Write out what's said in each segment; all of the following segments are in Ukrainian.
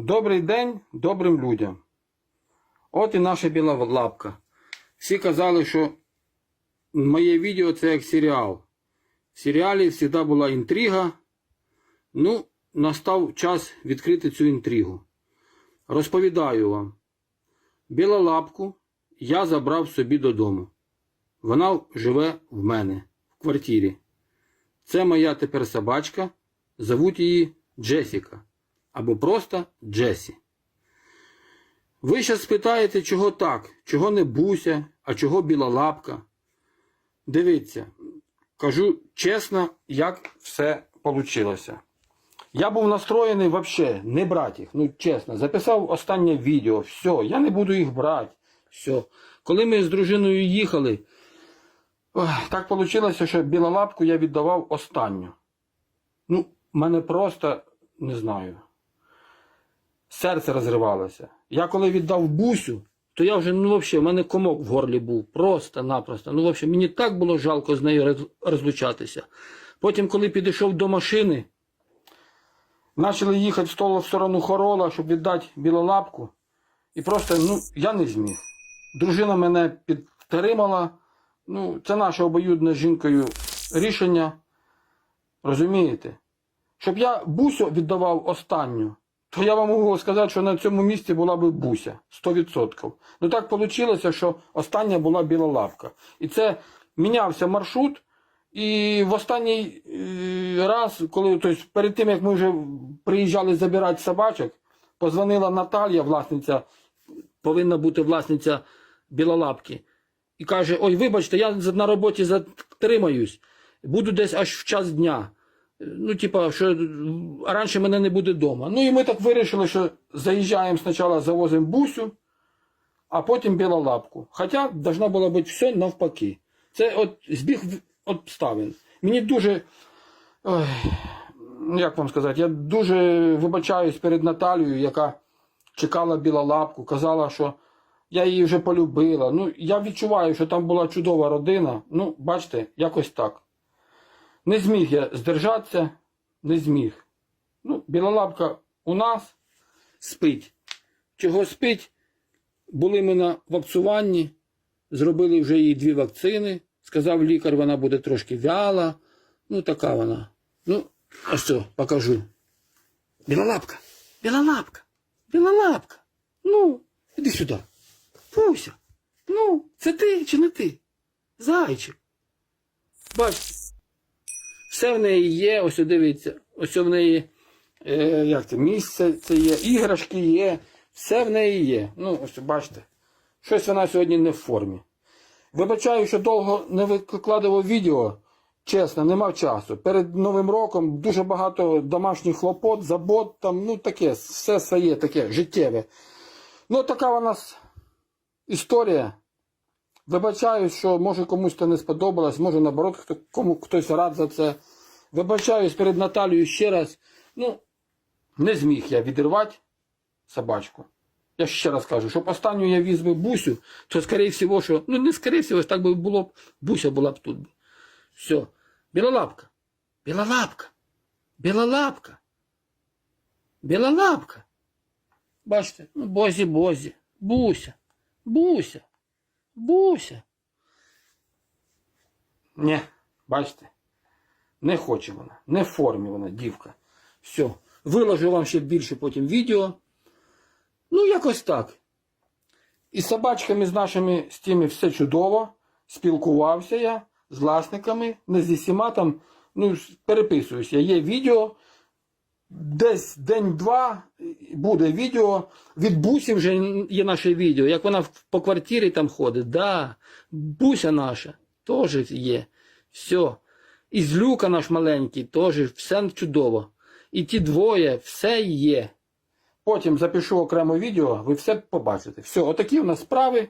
Добрий день добрим людям. От і наша біла лапка. Всі казали, що моє відео це як серіал. В серіалі завжди була інтрига. Ну, настав час відкрити цю інтригу. Розповідаю вам. Біла лапку я забрав собі додому. Вона живе в мене в квартирі. Це моя тепер собачка. Зовуть її Джесіка. Або просто Джесі. Ви зараз спитаєте, чого так, чого не буся, а чого біла лапка. Дивіться, кажу чесно, як все вийшло. Я був настроєний взагалі не брати їх. Ну, чесно, записав останнє відео, все, я не буду їх брати. Все. Коли ми з дружиною їхали, так вийшло, що білолапку я віддавав останню. Ну, мене просто не знаю. Серце розривалося. Я коли віддав бусю, то я вже, ну взагалі, в мене комок в горлі був. Просто-напросто. Ну, взагалі, мені так було жалко з нею розлучатися. Потім, коли підійшов до машини, почали їхати в стол- в сторону Хорола, щоб віддати білолапку. І просто, ну, я не зміг. Дружина мене підтримала. Ну, це наше обоюдне з жінкою рішення. Розумієте? Щоб я бусю віддавав останню, то я вам можу сказати, що на цьому місці була би буся 100%. Ну так вийшло, що остання була біла лапка. І це мінявся маршрут. І в останній е, раз, коли тобто, перед тим як ми вже приїжджали забирати собачок, позвонила Наталія, власниця, повинна бути власниця білолапки, і каже: Ой, вибачте, я на роботі затримаюсь, буду десь аж в час дня. Ну, типа, що раніше мене не буде вдома. Ну і ми так вирішили, що заїжджаємо спочатку, завозимо бусю, а потім білолапку. Хоча должна була бути все навпаки. Це от збіг обставин. Мені дуже. Ой, як вам сказати, я дуже вибачаюсь перед Наталією, яка чекала білолапку, казала, що я її вже полюбила. Ну, я відчуваю, що там була чудова родина. Ну, бачите, якось так. Не зміг я здержатися, не зміг. Ну, білолапка у нас спить. Чого спить? Були ми на вакцюванні, зробили вже їй дві вакцини. Сказав лікар, вона буде трошки вяла. Ну, така вона. Ну, а що, покажу. Білолапка, білолапка, білолапка. Ну, іди сюди. Пуся. Ну, це ти чи не ти? Зайчик. Бачите. Все в неї є, ось дивіться, ось в неї е, як це, місце це є, іграшки є, все в неї є. Ну, ось бачите, щось вона сьогодні не в формі. Вибачаю, що довго не викладував відео. Чесно, не мав часу. Перед Новим роком дуже багато домашніх хлопот, забот, там, ну таке, все своє таке життєве. Ну, така у нас історія. Вибачаю, що може комусь це не сподобалось, може наоборот, хто, кому хтось рад за це. Вибачаюсь перед Наталією ще раз. Ну, не зміг я відірвати собачку. Я ще раз кажу, щоб останню я віз би бусю, то скоріше всього, що. Ну, не скоріше всього, так би було б, буся була б тут. Все. Білолапка. Білолапка. Білолапка. Білолапка. Бачите, ну, бозі, бозі. Буся. Буся. Буся. Ні, бачите, не хоче вона, не в формі вона, дівка. Все. Виложу вам ще більше потім відео. Ну, якось так. І з собачками з нашими з тими все чудово. Спілкувався я з власниками, не зі всіма там, ну, переписуюся. Є відео. Десь день-два буде відео. Від Бусі вже є наше відео, як вона по квартирі там ходить. Да. Буся наша теж є. Все. І злюка наш маленький теж все чудово. І ті двоє, все є. Потім запишу окремо відео, ви все побачите. Все, отакі у нас справи.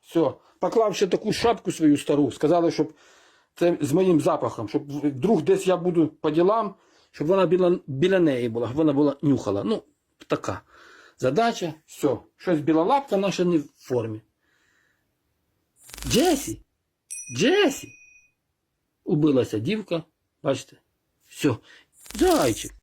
Все. Поклав ще таку шапку свою стару, сказали, щоб це з моїм запахом, щоб вдруг десь я буду по ділам, щоб вона біля, біля неї була, щоб вона була нюхала. Ну, така задача. Все. Щось біла лапка наша не в формі. Джесі! Джесі! Убилася дівка. Бачите? Все. Зайчик.